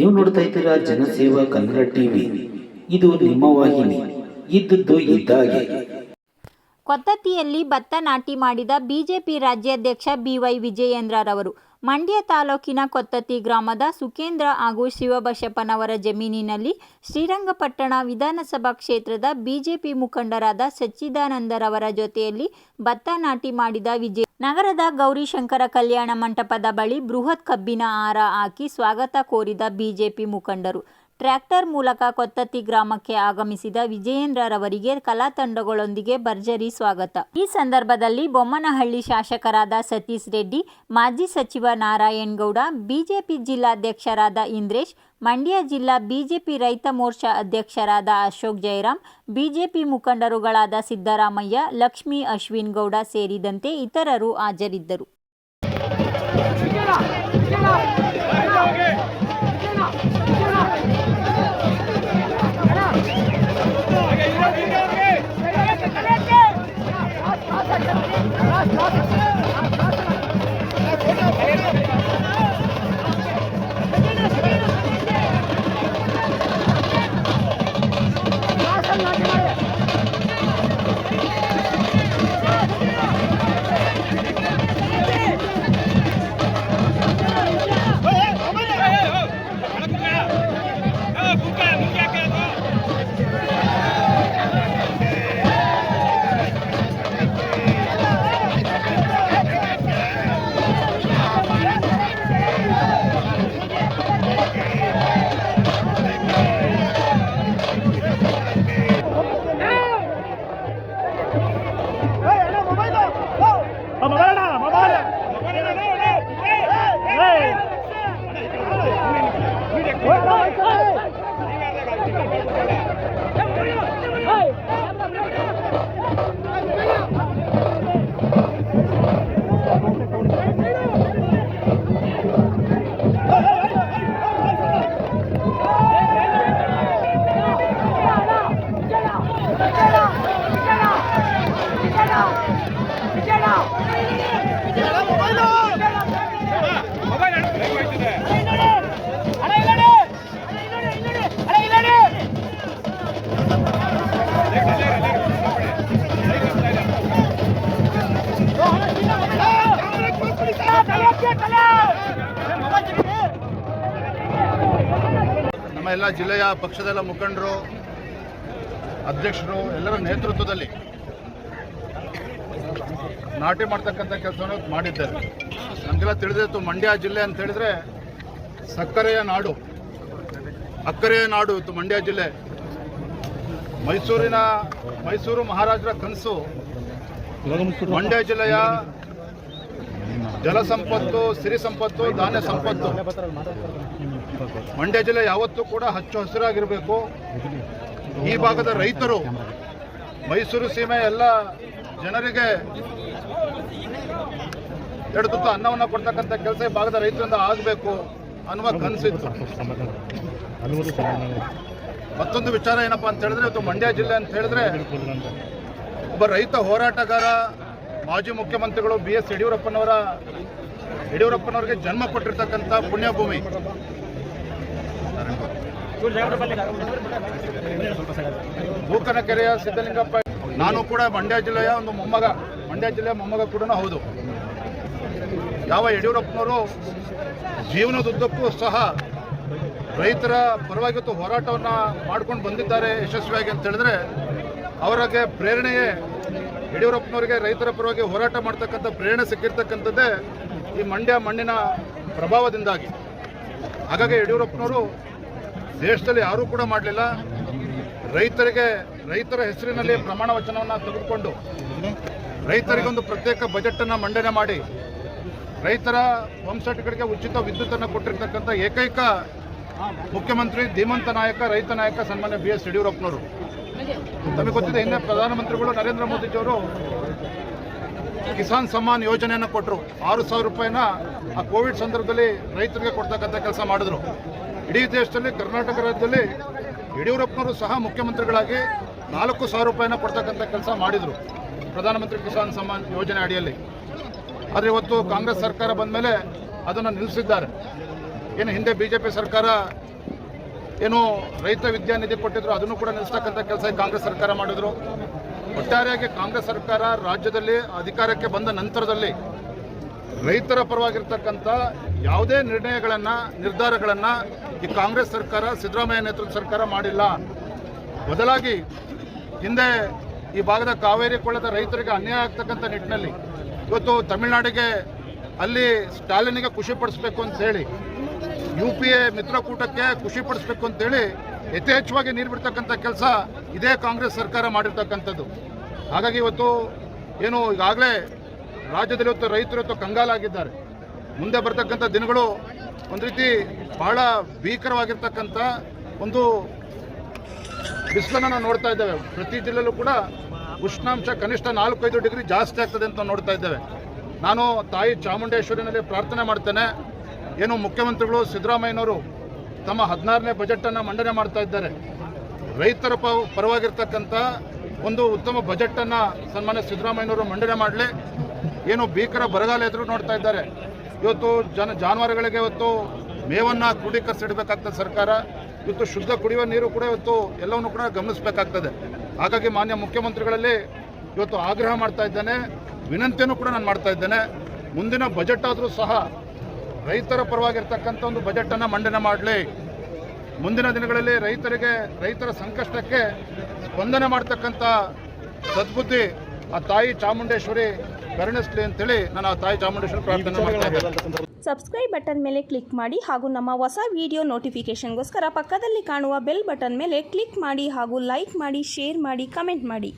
ನೀವು ನೋಡ್ತಾ ಇದ್ದೀರಾ ಜನಸೇವಾ ಕನ್ನಡ ಟಿವಿ. ಇದು ನಿಮ್ಮ ವಾಹಿನಿ. ಇದ್ದದ್ದು ಇದ್ದಾಗೆ. ಕೊತ್ತತ್ತಿಯಲ್ಲಿ ಭತ್ತ ನಾಟಿ ಮಾಡಿದ ಬಿಜೆಪಿ ರಾಜ್ಯಾಧ್ಯಕ್ಷ ಬಿವೈ ವಿಜಯೇಂದ್ರರವರು. ಮಂಡ್ಯ ತಾಲೂಕಿನ ಕೊತ್ತತ್ತಿ ಗ್ರಾಮದ ಸುಕೇಂದ್ರ ಹಾಗೂ ಶಿವಬಸಪ್ಪನವರ ಜಮೀನಿನಲ್ಲಿ ಶ್ರೀರಂಗಪಟ್ಟಣ ವಿಧಾನಸಭಾ ಕ್ಷೇತ್ರದ ಬಿಜೆಪಿ ಮುಖಂಡರಾದ ಸಚ್ಚಿದಾನಂದರವರ ಜೊತೆಯಲ್ಲಿ ಭತ್ತ ನಾಟಿ ಮಾಡಿದ ವಿಜಯ್ ನಗರದ ಗೌರಿಶಂಕರ ಕಲ್ಯಾಣ ಮಂಟಪದ ಬಳಿ ಬೃಹತ್ ಕಬ್ಬಿನ ಹಾರ ಹಾಕಿ ಸ್ವಾಗತ ಕೋರಿದ ಬಿಜೆಪಿ ಮುಖಂಡರು. ಟ್ರ್ಯಾಕ್ಟರ್ ಮೂಲಕ ಕೊತ್ತತ್ತಿ ಗ್ರಾಮಕ್ಕೆ ಆಗಮಿಸಿದ ವಿಜಯೇಂದ್ರರವರಿಗೆ ಕಲಾ ತಂಡಗಳೊಂದಿಗೆ ಭರ್ಜರಿ ಸ್ವಾಗತ. ಈ ಸಂದರ್ಭದಲ್ಲಿ ಬೊಮ್ಮನಹಳ್ಳಿ ಶಾಸಕರಾದ ಸತೀಶ್ ರೆಡ್ಡಿ, ಮಾಜಿ ಸಚಿವ ನಾರಾಯಣಗೌಡ, ಬಿಜೆಪಿ ಜಿಲ್ಲಾಧ್ಯಕ್ಷರಾದ ಇಂದ್ರೇಶ್, ಮಂಡ್ಯ ಜಿಲ್ಲಾ ಬಿಜೆಪಿ ರೈತ ಮೋರ್ಚಾ ಅಧ್ಯಕ್ಷರಾದ ಅಶೋಕ್ ಜಯರಾಮ್ ಬಿಜೆಪಿ ಮುಖಂಡರುಗಳಾದ ಸಿದ್ದರಾಮಯ್ಯ, ಲಕ್ಷ್ಮೀ ಅಶ್ವಿನ್ ಗೌಡ ಸೇರಿದಂತೆ ಇತರರು ಹಾಜರಿದ್ದರು. ನಮ್ಮ ಎಲ್ಲ ಜಿಲ್ಲೆಯ ಪಕ್ಷದೆಲ್ಲ ಮುಖಂಡರು ಅಧ್ಯಕ್ಷರು ಎಲ್ಲರ ನೇತೃತ್ವದಲ್ಲಿ ನಾಟಿ ಮಾಡ್ತಕ್ಕಂಥ ಕೆಲಸವನ್ನು ಮಾಡಿದ್ದಾರೆ. ನಮಗೆಲ್ಲ ತಿಳಿದಿತ್ತು ಮಂಡ್ಯ ಜಿಲ್ಲೆ ಅಂತ ಹೇಳಿದ್ರೆ ಸಕ್ಕರೆಯ ನಾಡು. ಅಕ್ಕರೆಯ ನಾಡು ಇತ್ತು ಮಂಡ್ಯ ಜಿಲ್ಲೆ. ಮೈಸೂರಿನ ಮೈಸೂರು ಮಹಾರಾಜರ ಕನಸು ಮಂಡ್ಯ ಜಿಲ್ಲೆಯ ಜಲಸಂಪತ್ತು, ಸಿರಿ ಸಂಪತ್ತು, ಧಾನ್ಯ ಸಂಪತ್ತು. ಮಂಡ್ಯ ಜಿಲ್ಲೆ ಯಾವತ್ತೂ ಕೂಡ ಹಚ್ಚು ಹಸಿರಾಗಿರಬೇಕು. ಈ ಭಾಗದ ರೈತರು ಮೈಸೂರು ಸೀಮೆ ಎಲ್ಲ ಜನರಿಗೆ ಎರಡು ತುತ್ತು ಅನ್ನವನ್ನು ಕೊಡ್ತಕ್ಕಂಥ ಕೆಲಸ ಈ ಭಾಗದ ರೈತರಿಂದ ಆಗಬೇಕು ಅನ್ನುವ ಕನಸಿತ್ತು. ಮತ್ತೊಂದು ವಿಚಾರ ಏನಪ್ಪ ಅಂತ ಹೇಳಿದ್ರೆ, ಇವತ್ತು ಮಂಡ್ಯ ಜಿಲ್ಲೆ ಅಂತ ಹೇಳಿದ್ರೆ, ಒಬ್ಬ ರೈತ ಹೋರಾಟಗಾರ, ಮಾಜಿ ಮುಖ್ಯಮಂತ್ರಿಗಳು ಬಿ ಎಸ್ ಯಡಿಯೂರಪ್ಪನವರ, ಯಡಿಯೂರಪ್ಪನವರಿಗೆ ಜನ್ಮ ಕೊಟ್ಟಿರ್ತಕ್ಕಂಥ ಪುಣ್ಯಭೂಮಿ. ಭೂಕನಕೆರೆಯ ಸಿದ್ದಲಿಂಗಪ್ಪ ನಾನು ಕೂಡ ಮಂಡ್ಯ ಜಿಲ್ಲೆಯ ಒಂದು ಮೊಮ್ಮಗ, ಮಂಡ್ಯ ಜಿಲ್ಲೆಯ ಮೊಮ್ಮಗ ಕೂಡ ಹೌದು. ಯಾವ ಯಡಿಯೂರಪ್ಪನವರು ಜೀವನದುದ್ದಕ್ಕೂ ಸಹ ರೈತರ ಪರವಾಗಿತ್ತು ಹೋರಾಟವನ್ನು ಮಾಡ್ಕೊಂಡು ಬಂದಿದ್ದಾರೆ ಯಶಸ್ವಿಯಾಗಿ ಅಂತ ಹೇಳಿದ್ರೆ, ಅವರಿಗೆ ಪ್ರೇರಣೆಯೇ ಯಡಿಯೂರಪ್ಪನವರಿಗೆ ರೈತರ ಪರವಾಗಿ ಹೋರಾಟ ಮಾಡ್ತಕ್ಕಂಥ ಪ್ರೇರಣೆ ಸಿಕ್ಕಿರ್ತಕ್ಕಂಥದ್ದೇ ಈ ಮಂಡ್ಯ ಮಣ್ಣಿನ ಪ್ರಭಾವದಿಂದಾಗಿ. ಹಾಗಾಗಿ ಯಡಿಯೂರಪ್ಪನವರು ದೇಶದಲ್ಲಿ ಯಾರೂ ಕೂಡ ಮಾಡಲಿಲ್ಲ. ರೈತರಿಗೆ, ರೈತರ ಹೆಸರಿನಲ್ಲಿ ಪ್ರಮಾಣ ವಚನವನ್ನು ತೆಗೆದುಕೊಂಡು, ರೈತರಿಗೊಂದು ಪ್ರತ್ಯೇಕ ಬಜೆಟನ್ನು ಮಂಡನೆ ಮಾಡಿ, ರೈತರ ಪಂಪ್ಸೆಟ್ಗಳಿಗೆ ಉಚಿತ ವಿದ್ಯುತ್ತನ್ನು ಕೊಟ್ಟಿರ್ತಕ್ಕಂಥ ಏಕೈಕ ಮುಖ್ಯಮಂತ್ರಿ, ಧೀಮಂತ ನಾಯಕ, ರೈತ ನಾಯಕ ಸನ್ಮಾನ್ಯ ಬಿ ಎಸ್ ಯಡಿಯೂರಪ್ಪನವರು. ತಮಗೆ ಗೊತ್ತಿದೆ ಹಿಂದೆ ಪ್ರಧಾನಮಂತ್ರಿಗಳು ನರೇಂದ್ರ ಮೋದಿಜಿಯವರು ಕಿಸಾನ್ ಸಮ್ಮಾನ್ ಯೋಜನೆಯನ್ನು ಕೊಟ್ಟರು ಆರು ಸಾವಿರ ರೂಪಾಯಿನ ಆ ಕೋವಿಡ್ ಸಂದರ್ಭದಲ್ಲಿ ರೈತರಿಗೆ ಕೊಡ್ತಕ್ಕಂಥ ಕೆಲಸ ಮಾಡಿದ್ರು. ಇಡೀ ದೇಶದಲ್ಲಿ, ಕರ್ನಾಟಕ ರಾಜ್ಯದಲ್ಲಿ ಯಡಿಯೂರಪ್ಪನವರು ಸಹ ಮುಖ್ಯಮಂತ್ರಿಗಳಾಗಿ ನಾಲ್ಕು ಸಾವಿರ ರೂಪಾಯಿನ ಕೊಡ್ತಕ್ಕಂಥ ಕೆಲಸ ಮಾಡಿದರು ಪ್ರಧಾನಮಂತ್ರಿ ಕಿಸಾನ್ ಸಮ್ಮಾನ್ ಯೋಜನೆ ಅಡಿಯಲ್ಲಿ. ಆದರೆ ಇವತ್ತು ಕಾಂಗ್ರೆಸ್ ಸರ್ಕಾರ ಬಂದ ಮೇಲೆ ಅದನ್ನು ನಿಲ್ಲಿಸಿದ್ದಾರೆ. ಏನು ಹಿಂದೆ ಬಿ ಸರ್ಕಾರ ಏನು ರೈತ ವಿದ್ಯಾನಿಧಿ ಕೊಟ್ಟಿದ್ರು, ಅದನ್ನು ಕೂಡ ನಿಲ್ಲಿಸ್ತಕ್ಕಂಥ ಕೆಲಸ ಕಾಂಗ್ರೆಸ್ ಸರ್ಕಾರ ಮಾಡಿದ್ರು. ಒಟ್ಟಾರೆಯಾಗಿ ಕಾಂಗ್ರೆಸ್ ಸರ್ಕಾರ ರಾಜ್ಯದಲ್ಲಿ ಅಧಿಕಾರಕ್ಕೆ ಬಂದ ನಂತರದಲ್ಲಿ ರೈತರ ಪರವಾಗಿರ್ತಕ್ಕಂಥ ಯಾವುದೇ ನಿರ್ಣಯಗಳನ್ನು, ನಿರ್ಧಾರಗಳನ್ನು ಈ ಕಾಂಗ್ರೆಸ್ ಸರ್ಕಾರ, ಸಿದ್ದರಾಮಯ್ಯ ನೇತೃತ್ವದ ಸರ್ಕಾರ ಮಾಡಿಲ್ಲ. ಬದಲಾಗಿ ಹಿಂದೆ ಈ ಭಾಗದ ಕಾವೇರಿ ಕೊಳ್ಳದ ರೈತರಿಗೆ ಅನ್ಯಾಯ ಆಗ್ತಕ್ಕಂಥ ನಿಟ್ಟಿನಲ್ಲಿ ಇವತ್ತು ತಮಿಳುನಾಡಿಗೆ ಅಲ್ಲಿ ಸ್ಟಾಲಿನಿಗೆ ಖುಷಿ ಪಡಿಸ್ಬೇಕು ಅಂತ ಹೇಳಿ, ಯು ಪಿ ಎ ಮಿತ್ರಕೂಟಕ್ಕೆ ಖುಷಿ ಪಡಿಸ್ಬೇಕು ಅಂತೇಳಿ ಯಥೇಚ್ಛವಾಗಿ ನೀರು ಬಿಡ್ತಕ್ಕಂಥ ಕೆಲಸ ಇದೇ ಕಾಂಗ್ರೆಸ್ ಸರ್ಕಾರ ಮಾಡಿರ್ತಕ್ಕಂಥದ್ದು. ಹಾಗಾಗಿ ಇವತ್ತು ಏನು ಈಗಾಗಲೇ ರಾಜ್ಯದಲ್ಲಿ ಇವತ್ತು ರೈತರು ಇವತ್ತು ಕಂಗಾಲಾಗಿದ್ದಾರೆ. ಮುಂದೆ ಬರ್ತಕ್ಕಂಥ ದಿನಗಳು ಒಂದು ರೀತಿ ಬಹಳ ಭೀಕರವಾಗಿರ್ತಕ್ಕಂಥ ಒಂದು ಬಿಸಿಲನ್ನು ನೋಡ್ತಾ ಇದ್ದೇವೆ. ಪ್ರತಿ ಜಿಲ್ಲೆಯಲ್ಲೂ ಕೂಡ ಉಷ್ಣಾಂಶ ಕನಿಷ್ಠ ನಾಲ್ಕೈದು ಡಿಗ್ರಿ ಜಾಸ್ತಿ ಆಗ್ತದೆ ಅಂತ ನೋಡ್ತಾ ಇದ್ದೇವೆ. ನಾನು ತಾಯಿ ಚಾಮುಂಡೇಶ್ವರಿನಲ್ಲಿ ಪ್ರಾರ್ಥನೆ ಮಾಡ್ತೇನೆ. ಏನು ಮುಖ್ಯಮಂತ್ರಿಗಳು ಸಿದ್ದರಾಮಯ್ಯನವರು ತಮ್ಮ ಹದಿನಾರನೇ ಬಜೆಟನ್ನು ಮಂಡನೆ ಮಾಡ್ತಾ ಇದ್ದಾರೆ. ರೈತರ ಪರವಾಗಿರ್ತಕ್ಕಂಥ ಒಂದು ಉತ್ತಮ ಬಜೆಟನ್ನು ಸನ್ಮಾನ್ಯ ಸಿದ್ದರಾಮಯ್ಯನವರು ಮಂಡನೆ ಮಾಡಲಿ. ಏನು ಭೀಕರ ಬರಗಾಲ ಎದುರು ನೋಡ್ತಾ ಇದ್ದಾರೆ. ಇವತ್ತು ಜನ ಜಾನುವಾರುಗಳಿಗೆ ಇವತ್ತು ಮೇವನ್ನು ಕ್ರೋಢೀಕರಿಸಿಡಬೇಕಾಗ್ತದೆ ಸರ್ಕಾರ. ಇವತ್ತು ಶುದ್ಧ ಕುಡಿಯುವ ನೀರು ಕೂಡ ಇವತ್ತು ಎಲ್ಲವನ್ನು ಕೂಡ ಗಮನಿಸಬೇಕಾಗ್ತದೆ. ಹಾಗಾಗಿ ಮಾನ್ಯ ಮುಖ್ಯಮಂತ್ರಿಗಳಲ್ಲಿ ಇವತ್ತು ಆಗ್ರಹ ಮಾಡ್ತಾ ಇದ್ದೇನೆ. ವಿನಂತಿಯನ್ನು ಕೂಡ ನಾನು ಮಾಡ್ತಾ ಇದ್ದೇನೆ. ಮುಂದಿನ ಬಜೆಟ್ ಆದರೂ ಸಹ ರೈತರ ಪರವಾಗಿರ್ತಕ್ಕಂಥ ಒಂದು ಬಜೆಟನ್ನು ಮಂಡನೆ ಮಾಡಲಿ. ಮುಂದಿನ ದಿನಗಳಲ್ಲಿ ರೈತರಿಗೆ, ರೈತರ ಸಂಕಷ್ಟಕ್ಕೆ ಸ್ಪಂದನೆ ಮಾಡ್ತಕ್ಕಂಥ ಸದ್ಬುದ್ಧಿ ಆ ತಾಯಿ ಚಾಮುಂಡೇಶ್ವರಿ ಕರುಣಿಸ್ಲಿ ಅಂತೇಳಿ ನಾನು ಆ ತಾಯಿ ಚಾಮುಂಡೇಶ್ವರಿ ಪ್ರಾರ್ಥನೆ ಮಾಡ್ತಾ ಇದ್ದೇನೆ ಸಬ್ಸ್ಕ್ರೈಬ್ ಬಟನ್ ಮೇಲೆ ಕ್ಲಿಕ್ ಮಾಡಿ ಹಾಗೂ ನಮ್ಮ ಹೊಸ ವಿಡಿಯೋ ನೋಟಿಫಿಕೇಶನ್ಗೋಸ್ಕರ ಪಕ್ಕದಲ್ಲಿ ಕಾಣುವ ಬೆಲ್ ಬಟನ್ ಮೇಲೆ ಕ್ಲಿಕ್ ಮಾಡಿ ಹಾಗೂ ಲೈಕ್ ಮಾಡಿ ಶೇರ್ ಮಾಡಿ ಕಮೆಂಟ್ ಮಾಡಿ.